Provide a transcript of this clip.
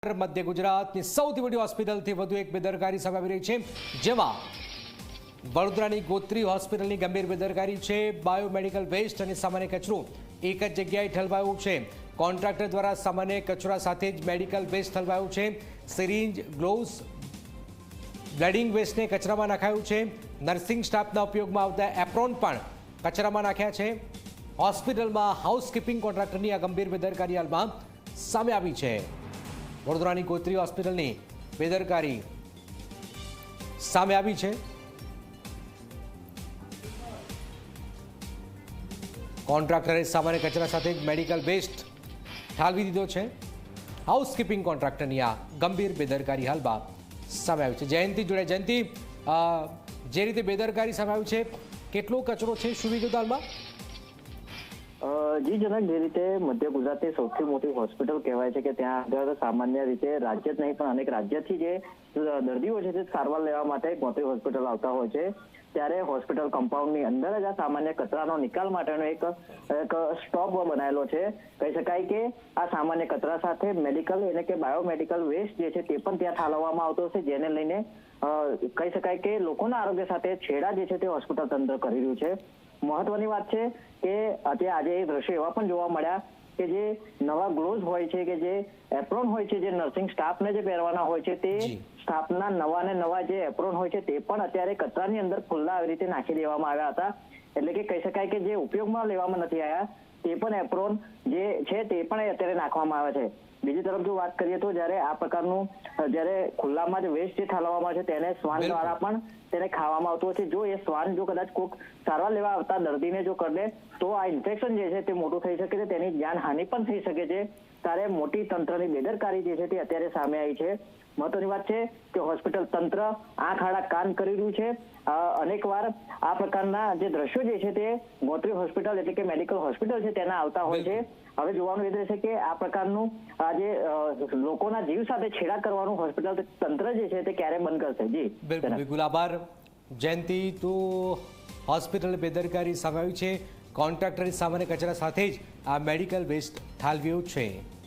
મધ્ય ગુજરાતની સૌથી મોટી હોસ્પિટલથી વધુ એક બેદરકારી સામે આવી રહી છે. જેમાં વડોદરાની ગોત્રી હોસ્પિટલની ગંભીર બેદરકારી છે. બાયોમેડિકલ વેસ્ટ અને સામાન્ય કચરો એક જ જગ્યાએ ઠલવાયું છે. કોન્ટ્રાક્ટર દ્વારા સામાન્ય કચરા સાથે જ મેડિકલ વેસ્ટ ઠલવાયું છે. સિરિંજ, ગ્લોવ્સ, બ્લડિંગ વેસ્ટને કચરામાં નાખાયું છે. નર્સિંગ સ્ટાફના ઉપયોગમાં આવતા એપ્રોન પણ કચરામાં નાખ્યા છે. હોસ્પિટલમાં હાઉસકીપિંગ કોન્ટ્રાક્ટરની આ ગંભીર બેદરકારી હાલમાં સામે આવી છે. વડોદરાની ગોત્રી હોસ્પિટલની બેદરકારી સામે આવી છે. કોન્ટ્રાક્ટરે સામાન્ય કચરા સાથે મેડિકલ વેસ્ટ ઠાલવી દીધો છે. હાઉસકીપિંગ કોન્ટ્રાક્ટરની આ ગંભીર બેદરકારી હાલમાં સામે આવી છે. જયંતિ જોડે, જયંતિ જે રીતે બેદરકારી સામે આવ્યું છે, કેટલો કચરો છે શું વિગત હાલમાં જી જનક, જે રીતે મધ્ય ગુજરાતની સૌથી મોટી હોસ્પિટલ કહેવાય છે કે ત્યાં આગળ સામાન્ય રીતે રાજ્ય જ નહીં, પણ અનેક રાજ્યથી જે દર્દીઓ છે તે સારવાર લેવા માટે મોટી હોસ્પિટલ આવતા હોય છે. ત્યારે હોસ્પિટલ કમ્પાઉન્ડની અંદર જ આ સામાન્ય કચરાનો નિકાલ માટેનો એક એક સ્ટોપ બનાવેલો છે. કહી શકાય કે આ સામાન્ય કચરા સાથે મેડિકલ એટલે કે બાયોમેડિકલ વેસ્ટ જે છે તે પણ ત્યાં ઠાલવવામાં આવતો છે જેને લઈને કહી શકાય કે લોકોના આરોગ્ય સાથે છેડા જે છે તે હોસ્પિટલ તંત્ર કરી રહ્યું છે. મહત્વની વાત છે કે અત્યારે આજે એ દ્રશ્યો એવા પણ જોવા મળ્યા કે જે નવા ગ્લોવ્સ હોય છે કે જે એપ્રોન હોય છે જે નર્સિંગ સ્ટાફને જે પહેરવાના હોય છે તે સ્ટાફના નવા ને નવા જે એપ્રોન હોય છે તે પણ અત્યારે કચરાની અંદર ખુલ્લા આવી રીતે નાખી દેવામાં આવ્યા હતા. એટલે કે કહી શકાય કે જે ઉપયોગમાં લેવામાં નથી આવ્યા તે પણ એપ્રોન જે છે તે પણ અત્યારે નાખવામાં આવે છે. બીજી તરફ જો વાત કરીએ તો જ્યારે આ પ્રકારનું જ્યારે ખુલ્લામાં જ વેસ્ટ જે ઠાલવવામાં છે તેને શ્વાન દ્વારા પણ તેને ખાવામાં આવતું છે. જો એ શ્વાન જો કદાચ કોક સારવાર લેવા આવતા દર્દીને જો કરે તો આ ઇન્ફેક્શન જે છે તે મોટું થઈ શકે છે. તેની જાનહાનિ પણ થઈ શકે છે. ત્યારે મોટી તંત્રની બેદરકારી જે છે તે અત્યારે સામે આવી છે. મહત્વની વાત છે કે હોસ્પિટલ તંત્ર આંખ આડા કાન કરી રહ્યું છે. અનેકવાર આ પ્રકારના જે દ્રશ્યો જે છે તે ગોત્રી હોસ્પિટલ એટલે કે મેડિકલ હોસ્પિટલ છે તેના આવતા હોય છે. હવે જોવાનું એ રહેશે કે આ પ્રકારનું આ જે અ, લોકોના જીવ સાથે છેડા કરવાનું હોસ્પિટલ તંત્ર જે છે તે ક્યારે બંધ કરશે? જી. બિલકુલ બિલકુલ. આભાર. જયંતિ તો હોસ્પિટલ બેદરકારી સામે આવી છે. કોન્ટ્રાક્ટરની સામાન્ય કચરા સાથે જ આ મેડિકલ વેસ્ટ ઠાલવ્યું છે.